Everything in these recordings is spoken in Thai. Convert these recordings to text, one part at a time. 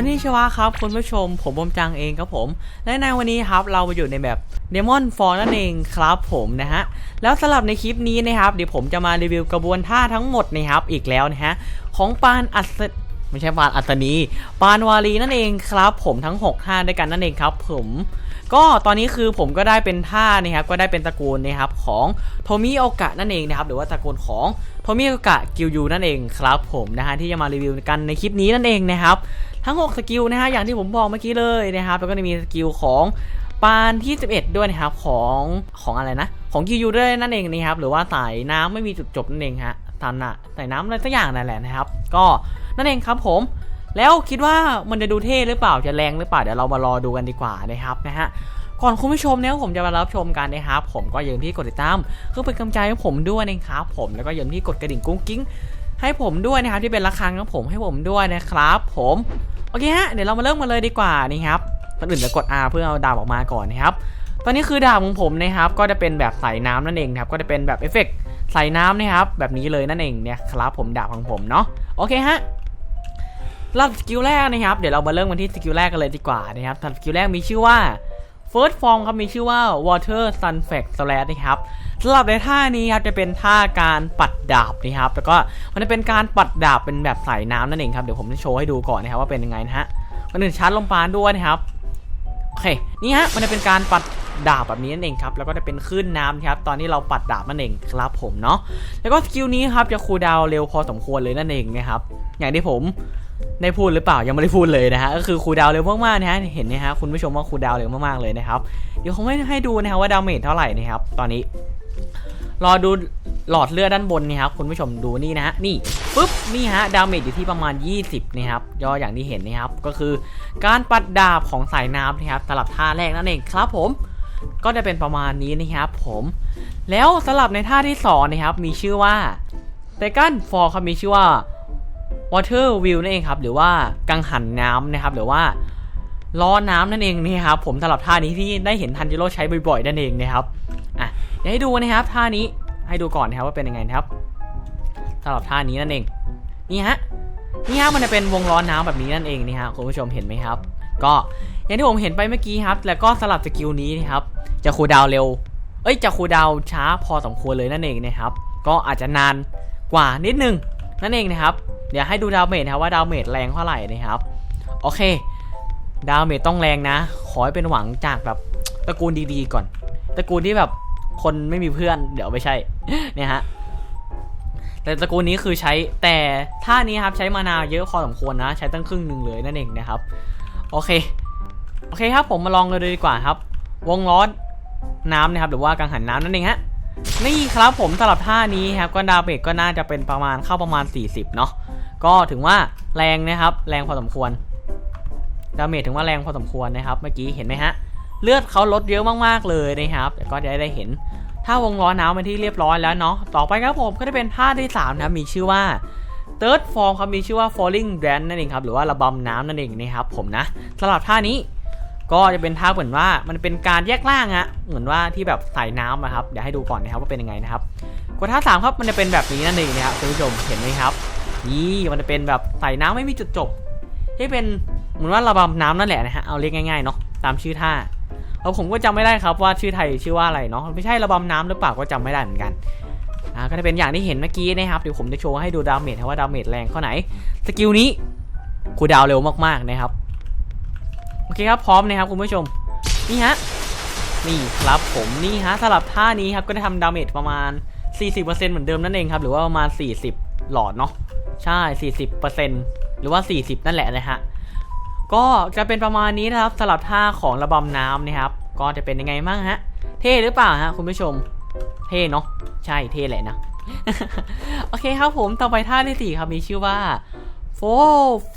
อนนี้ชวะครับคุณผู้ชมผมบอมจังเองครับผม และในวันนี้ครับเรามาอยู่ในแบบเดมอนฟอร์นั่นเองครับผมนะฮะ แล้วสำหรับในคลิปนี้นะครับ เดี๋ยวผมจะมารีวิวกระบวนท่าทั้งหมดนะครับอีกแล้วนะฮะ ของปานอัศไม่ใช่ปานอัศนีปานวารีนั่นเองครับผมทั้ง6ท่าด้วยกันนั่นเองครับผมก็ตอนนี้คือผมก็ได้เป็นท่านะครับก็ได้เป็นตระกูลนะครับของโทมิโอกะนั่นเองนะครับหรือว่าตระกูลของโทมิโอกะกิวยูนั่นเองครับผมนะฮะที่จะมารีวิวกันในคลิปนี้นั่นเองนะครับ ทั้ง 6 สกิลนะฮะอย่างที่ผมบอกเมื่อกี้เลยนะครับแล้วก็จะมีสกิลของปานที่ 11 ด้วยนะครับของของอะไรนะ ของกิวยูด้วยนั่นเองนะครับหรือว่าสายน้ำไม่มีจุดจบนั่นเองฮะตามน่ะสายน้ำอะไรสักอย่างนั่นแหละนะครับ ก็นั่นเองครับผมแล้วคิดว่ามันจะดูเท่หรือเปล่าจะแรงหรือเปล่าเดี๋ยวเรามารอดูกันดีกว่านะครับนะฮะก่อนคุณผู้ชมเนี่ยผมจะมารับชมกันนะครับผมก็อย่าลืมที่กดติดตามเพื่อเป็นกำลังใจให้ผมด้วยนะครับผมแล้วก็อย่าลืมที่กดกระดิ่งกุ้งกิ้งให้ผมด้วยนะครับที่เป็นระฆังของผมให้ผมด้วยนะครับ ผม โอเคฮะ เดี๋ยวเรามาเริ่มกันเลยดีกว่านี่ครับก่อนอื่นจะกด R เพื่อเอาดาบออกมาก่อนนะครับ ตอนนี้คือดาบของผมนะครับ ก็จะเป็นแบบใส่น้ำนั่นเองครับ ก็จะเป็นแบบเอฟเฟกต์ใส่น้ำนะครับ แบบนี้เลยนั่นเองเนี่ยครับผมดาบของผมเนาะ โอเคฮะรับสกิลแรกนะครับ เดี๋ยวเรามาเริ่มกันที่สกิลแรกกันเลยดีกว่านะครับสกิลแรกมีชื่อว่า First Form ครับมีชื่อว่า Water Sun f a c Slash นะครับสำหรับในท่านี้ครับจะเป็นท่าการปัดดาบนะครับแล้วก็มันจะเป็นการปัดดาบเป็นแบบสายน้ำนั่นเองครับเดี๋ยวผมจะโชว์ให้ดูก่อนนะครับว่าเป็นยังไงนะฮะมันหนึ่งชาร์จลมปานด้วยนะครับโอเคนี่ฮะมันจะเป็นการปัดดาบแบบนี้นั่นเองครับแล้วก็จะเป็นคลื่นน้ำครับตอนที่เราปัดดาบนั่นเองครับผมเนาะแล้วก็สกิลนี้ครับจะคูลดาวเร็วพอสมควรเลยนั่นเองนะครับอย่างที่ผม ได้พูดหรือเปล่ายังไม่ได้พูดเลยนะฮะก็คือคูดาวเร็วมากๆนะฮะเห็นไหมฮะคุณผู้ชมว่าคูดาวเร็วมากๆเลยนะครับเดี๋ยวผมไม่ให้ดูนะครับว่าดาเมจเท่าไหร่นะครับตอนนี้ รอดูหลอดเลือดด้านบนนี่ครับคุณผู้ชมดูนี่นะฮะนี่ปุ๊บนี่ฮะดาเมจอยู่ที่ประมาณ 20นะครับย่ออย่างที่เห็นนะครับก็คือการปัดดาบของสายน้ำนะครับสลับท่าแรกนั่นเองครับผมก็จะเป็นประมาณนี้นะครับผม แล้วสลับในท่าที่สองนะครับมีชื่อว่าเตกันฟอร์ครับมีชื่อว่า water wheel นั่นเองครับ หรือว่ากังหันน้ำนะครับ หรือว่าล้อน้ำนั่นเองนี่ครับ ผมสำหรับท่านี้ที่ได้เห็นทันจิโร่ใช้บ่อยๆนั่นเองนะครับอะเดี๋ยวให้ดูนะครับท่านี้ให้ดูก่อนนะครับว่าเป็นยังไงนะครับสำหรับท่านี้นั่นเอง นี่ฮะนี่ฮะมันจะเป็นวงล้อน้ำแบบนี้นั่นเองนี่ฮะคุณผู้ชมเห็นไหมครับ ก็อย่างที่ผมเห็นไปเมื่อกี้ครับ แล้วก็สลับสกิลนี้นะครับ จะคูดาวเร็ว เอ้ยจะคูดาวช้าพอสมควรเลยนั่นเองนะครับ ก็อาจจะนานกว่านิดนึงนั่นเองนะครับ เดี๋ยวให้ดูดาเมจนะครับว่าดาเมจแรงเท่าไหร่นะครับโอเค ดาเมจต้องแรงนะ ขอให้เป็นหวังจากแบบตระกูลดีๆก่อน ตระกูลที่แบบคนไม่มีเพื่อนเดี๋ยวไม่ใช่เนี่ยฮะแต่ตระกูลนี้คือใช้แต่ท่านี้ครับใช้มานาเยอะพอสมควรนะ ใช้ตั้งครึ่งหนึ่งเลยนั่นเองนะครับโอเคโอเคครับผมมาลองกันเลยดีกว่าครับ วงล้อน้ำนะครับหรือว่ากังหันน้ำนั่นเองฮะนี่ครับผมสำหรับท่านี้ครับก็ดาเมจก็น่าจะเป็นประมาณเข้าประมาณ 40 เนาะ ก็ถึงว่าแรงนะครับ แรงพอสมควรดาเมจถึงว่าแรงพอสมควรนะครับ เมื่อกี้เห็นไหมฮะ เลือดเขาลดเยอะมากๆเลยนะครับแต่ก็จะได้เห็นท่าวงล้อน้ำเป็นที่เรียบร้อยแล้วเนาะต่อไปครับผมก็จะเป็นท่าที่3นะมีชื่อว่า third form ครับมีชื่อว่า falling dance นั่นเองครับหรือว่าระบำน้ำนั่นเองนะครับผมนะสำหรับท่านี้ก็จะเป็นท่าเหมือนว่ามันเป็นการแยกล่างอะเหมือนว่าที่แบบใส่น้ำนะครับเดี๋ยวให้ดูก่อนนะครับว่าเป็นยังไงนะครับกดท่าสามครับมันจะเป็นแบบนี้นั่นเองนะครับคุณผู้ชมเห็นไหมครับ นี่มันจะเป็นแบบใส่น้ำไม่มีจุดจบ ที่เป็นเหมือนว่าระบำน้ำนั่นแหละนะฮะเอาเรียกง่ายๆเนาะตามชื่อท่าเอาผมก็จำไม่ได้ครับว่าชื่อไทยชื่อว่าอะไรเนาะไม่ใช่ระบำน้ำหรือเปล่าก็จำไม่ได้เหมือนกันอ่าก็จะเป็นอย่างที่เห็นเมื่อกี้นะครับเดี๋ยวผมจะโชว์ให้ดูดาเมจว่าดาเมจแรงเท่าไหนสกิลนี้คูดาวเร็วมากๆนะครับโอเคครับพร้อมนะครับคุณผู้ชมนี่ฮะนี่ครับผมนี่ฮะสำหรับท่านี้ครับก็ได้ทำดาเมจประมาณ 40%เหมือนเดิมนั่นเองครับหรือว่าประมาณ 40 หลอดเนาะใช่ 40%หรือว่า 40 นั่นแหละนะฮะ ก็จะเป็นประมาณนี้นะครับสำหรับท่าของระบำน้ำนะครับ ก็จะเป็นยังไงบ้างฮะ เท่หรือเปล่าฮะคุณผู้ชม เท่เนาะ ใช่ เท่แหละนะ โอเคครับผม ต่อไปท่าที่สี่ครับ มีชื่อว่าโฟ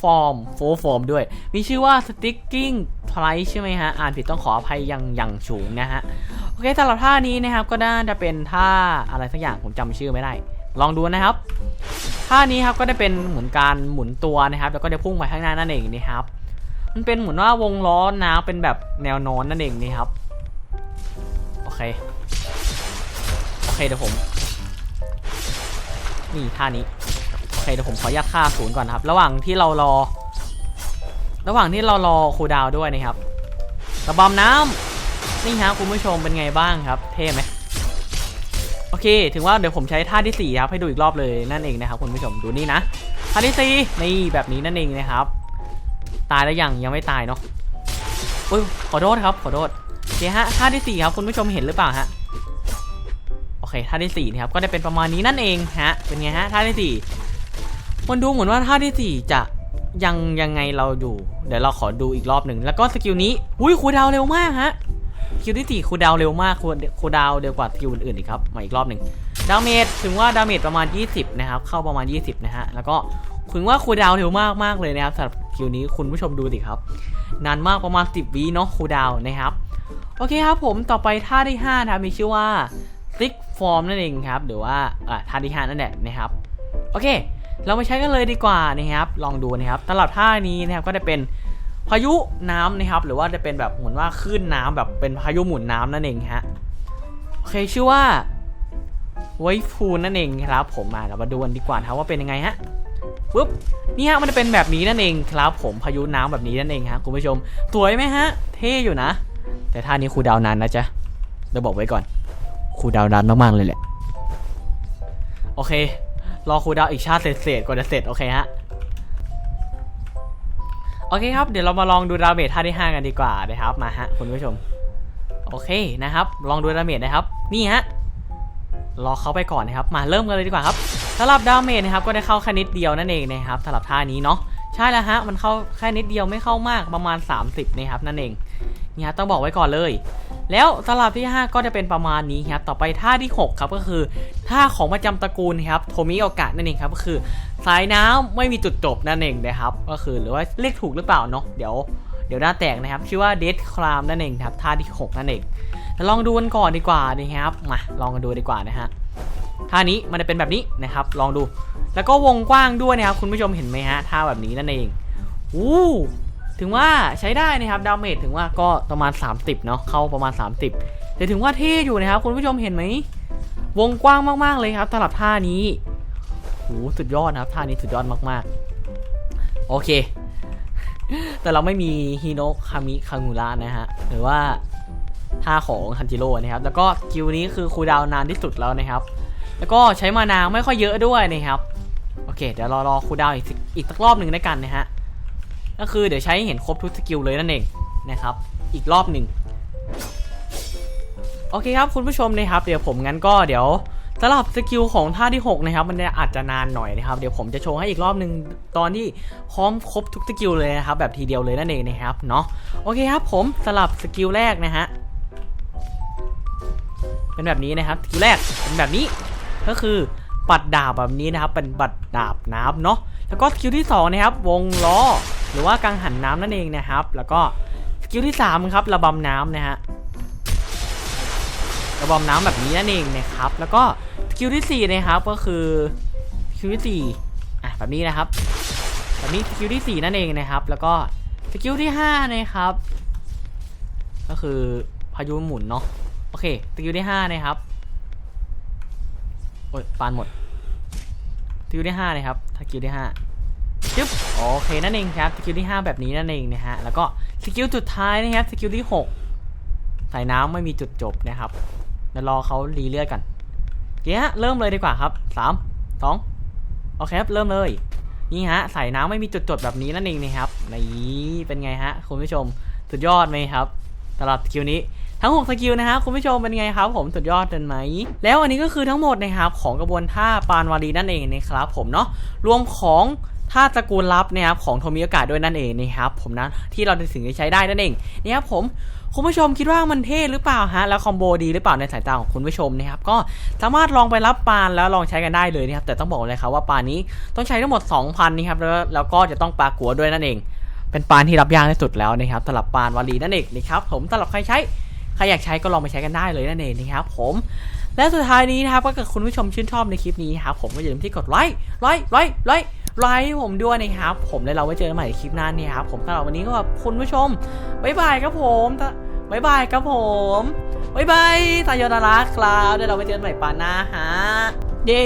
ฟอร์มโฟฟอร์มด้วย มีชื่อว่า sticking price ใช่ไหมฮะ อ่านผิดต้องขออภัยอยังอย่างสูงนะฮะ โอเคสำหรับท่านี้นะครับ ก็น่าจะเป็นท่าอะไรสักอย่างผมจำชื่อไม่ได้ ลองดูนะครับท่านี้ครับก็ได้เป็นเหมือนการหมุนตัวนะครับ แล้วก็จะพุ่งไปข้างหน้านั่นเองนะครับ มันเป็นเหมือนว่าวงล้อน้ำเป็นแบบแนวนอนนั่นเองนี่ครับ โอเค โอเคเดี๋ยวผม นี่ท่านี้ โอเคเดี๋ยวผมขออนุญาตค่าศูนย์ก่อนครับ ระหว่างที่เรารอ ระหว่างที่เรารอคูดาวด้วยนะครับระบำน้ำนี่ฮะคุณผู้ชมเป็นไงบ้างครับ เท่ไหม โอเค ถึงว่าเดี๋ยวผมใช้ท่าที่สี่ครับให้ดูอีกรอบเลยนั่นเองนะครับคุณผู้ชมดูนี่นะท่าที่สี่นี่แบบนี้นั่นเองนะครับ ตายแล้วยังยังไม่ตายเนาะอุ้ยขอโทษครับขอโทษโอเคฮะท่าที่สี่ครับคุณผู้ชมเห็นหรือเปล่าฮะโอเคท่าที่สี่นะครับก็จะเป็นประมาณนี้นั่นเองฮะเป็นไงฮะท่าที่สี่มันดูเหมือนว่าท่าที่สี่จะยังยังไงเราอยู่เดี๋ยวเราขอดูอีกรอบหนึ่งแล้วก็สกิลนี้อุ้ยคูลดาวเร็วมากฮะ สกิลที่สี่คูดาวเร็วมากคูดาวเร็วกว่าสกิลอื่นๆอีกครับมาอีกรอบหนึ่งดาเมจถึงว่าดาเมจประมาณ 20 นะครับ เข้าประมาณ 20 นะฮะ แล้วก็ถึงว่าคูดาวเร็วมากมากเลยนะครับสำหรับสกิลนี้คุณผู้ชมดูสิครับ นานมากประมาณ 10วิเนาะคูดาวนะครับ โอเคครับผมต่อไปท่าที่5นะครับมีชื่อว่า stick form นั่นเองครับ หรือว่าอ่าท่าที่5นั่นแหละนะครับ โอเค เรามาใช้กันเลยดีกว่านะครับ ลองดูนะครับสำหรับท่านี้นะครับก็จะเป็น พายุน้ำนะครับ หรือว่าจะเป็นแบบเหมือนว่าคลื่นน้ำแบบเป็นพายุหมุนน้ำนั่นเองฮะโอเคชื่อว่าไวฟูนั่นเองครับ ผมมาเรามาดูกันดีกว่าครับว่าเป็นยังไงฮะปุ๊บนี่ฮะมันจะเป็นแบบนี้นั่นเองครับผมพายุน้ำแบบนี้นั่นเองฮะคุณผู้ชมสวยไหมฮะ เท่อยู่นะ แต่ท่านี้ครูดาวนานนะจ๊ะเดี๋ยวบอกไว้ก่อนครูดาวนานมากๆเลยแหละโอเค รอครูดาวอีกชาติเศษๆกว่าจะเสร็จโอเคฮะ โอเคครับ เดี๋ยวเรามาลองดูดาเมจท่าที่ 5 กันดีกว่านะครับมาฮะคุณผู้ชม โอเคนะครับ ลองดูดาเมจนะครับ นี่ฮะรอเขาไปก่อนนะครับ มาเริ่มกันเลยดีกว่าครับสำหรับดาเมจนะครับก็ได้เข้าแค่นิดเดียวนั่นเองนะครับสำหรับท่านี้เนาะใช่แล้วฮะมันเข้าแค่นิดเดียวไม่เข้ามากประมาณ 30นะครับนั่นเองนี่ฮะต้องบอกไว้ก่อนเลย แล้วสลับที่ 5 ก็จะเป็นประมาณนี้ครับต่อไปท่าที่ 6 ครับก็คือท่าของประจำตระกูลครับโทมิโอกะนั่นเองครับก็คือสายน้ำไม่มีจุดจบนั่นเองนะครับก็คือหรือว่าเรียกถูกหรือเปล่าเนาะเดี๋ยวเดี๋ยวหน้าแตกนะครับชื่อว่าเดดคลามนั่นเองครับท่าที่ 6 นั่นเองแต่ลองดูกันก่อนดีกว่านะครับมาลองกันดูดีกว่านะฮะท่านี้มันจะเป็นแบบนี้นะครับ ลองดู แล้วก็วงกว้างด้วยนะครับคุณผู้ชมเห็นไหมฮะท่าแบบนี้นั่นเองอู้ ถึงว่าใช้ได้นะครับดาเมจถึงว่าก็ประมาณ 30เนาะเข้าประมาณ 30 แต่ถึงว่าเท่อยู่นะครับคุณผู้ชมเห็นไหมวงกว้างมากๆเลยครับสำหรับท่านี้โหสุดยอดนะครับท่านี้สุดยอดมากๆ โอเค แต่เราไม่มีฮิโนะคามิคางูระนะฮะหรือว่าท่าของฮันจิโร่นะครับแล้วก็คิวนี้คือคูดาวนานที่สุดแล้วนะครับ แล้วก็ใช้มานาวไม่ค่อยเยอะด้วยนะครับ โอเค เดี๋ยวรอรอคูดาวอีกสักอีกสักรอบหนึ่งด้วยกันนะฮะ ก็คือเดี๋ยวใช้เห็นครบทุกสกิลเลยนั่นเองนะครับ อีกรอบหนึ่งโอเคครับคุณผู้ชมนะครับเดี๋ยวผมงั้นก็เดี๋ยวสำหรับสกิลของท่าที่ 6 นะครับ มันอาจจะนานหน่อยนะครับ เดี๋ยวผมจะโชว์ให้อีกรอบหนึ่งตอนที่พร้อมครบทุกสกิลเลยนะครับ แบบทีเดียวเลยนั่นเองนะครับเนาะโอเคครับผมสลับสกิลแรกนะฮะเป็นแบบนี้นะครับสกิลแรกเป็นแบบนี้ก็คือปัดดาบแบบนี้นะครับ เป็นปัดดาบน้ำเนาะแล้วก็สกิลที่สองนะครับวงล้อ หรือว่ากังหันน้ำนั่นเองนะครับ แล้วก็สกิลที่3ครับระบำน้ำนะฮะระบำน้ำแบบนี้นั่นเองนะครับ แล้วก็สกิลที่4นะครับก็คือสกิลที่4อะแบบนี้นะครับแบบนี้สกิลที่4นั่นเองนะครับ แล้วก็สกิลที่5นะครับ ก็คือพายุหมุนเนาะโอเคสกิลที่5นะครับโอ้ยปานหมดสกิลที่5นะครับสกิลที่5 จึ๊บโอเคนั่นเองครับสกิลที่ 5 แบบนี้นั่นเองนะฮะแล้วก็สกิลสุดท้ายนะครับสกิลที่ 6 ใส่น้ำไม่มีจุดจบนะครับเดี๋ยวรอเขารีเลือดกันโอเคฮะเริ่มเลยดีกว่าครับ3 2โอเคครับเริ่มเลยนี่ฮะใส่น้ำไม่มีจุดจบแบบนี้นั่นเองนะครับนี่เป็นไงฮะคุณผู้ชมสุดยอดไหมครับสำหรับสกิลนี้ทั้ง 6 สกิลนะครับคุณผู้ชมเป็นไงครับ ผมสุดยอดเป็นไหม แล้วอันนี้ก็คือทั้งหมดนะครับของกระบวนท่าปานวารีนั่นเองนะครับผมเนาะรวมของ ท่าตระกูลลับนะครับของโทมิโอกะด้วยนั่นเองนะครับผมนะที่เราถึงจะใช้ได้นั่นเองนี่ครับผมคุณผู้ชมคิดว่ามันเท่หรือเปล่าฮะแล้วคอมโบดีหรือเปล่าในสายตาของคุณผู้ชมนะครับก็สามารถลองไปรับปานแล้วลองใช้กันได้เลยนะครับแต่ต้องบอกเลยครับว่าปานนี้ต้องใช้ทั้งหมด 2,000นี่ครับแล้วแล้วก็จะต้องปากัวด้วยนั่นเอง เป็นปานที่รับยากที่สุดแล้วนะครับสำหรับปานวารีนั่นเองนะครับผมสำหรับใครใช้ใครอยากใช้ก็ลองไปใช้กันได้เลยนั่นเองนะครับผมและสุดท้ายนี้นะครับก็เกิดคุณผู้ชมชื่นชอบในคลิปนี้ครับผมก็อย่าลืมที่กดไลค์ไลค์ไลค์ไลค์ ไลค์ผมด้วยนะครับ ผมและเราไว้เจอกันใหม่ในคลิปหน้านี่ครับผมสำหรับวันนี้ก็ขอบคุณผู้ชมบ๊ายบายครับผมบ๊ายบายครับผมบ๊ายบายสายโยนาระครับเดี๋ยวเราไปเจอกันใหม่ปาหน้าฮะเย้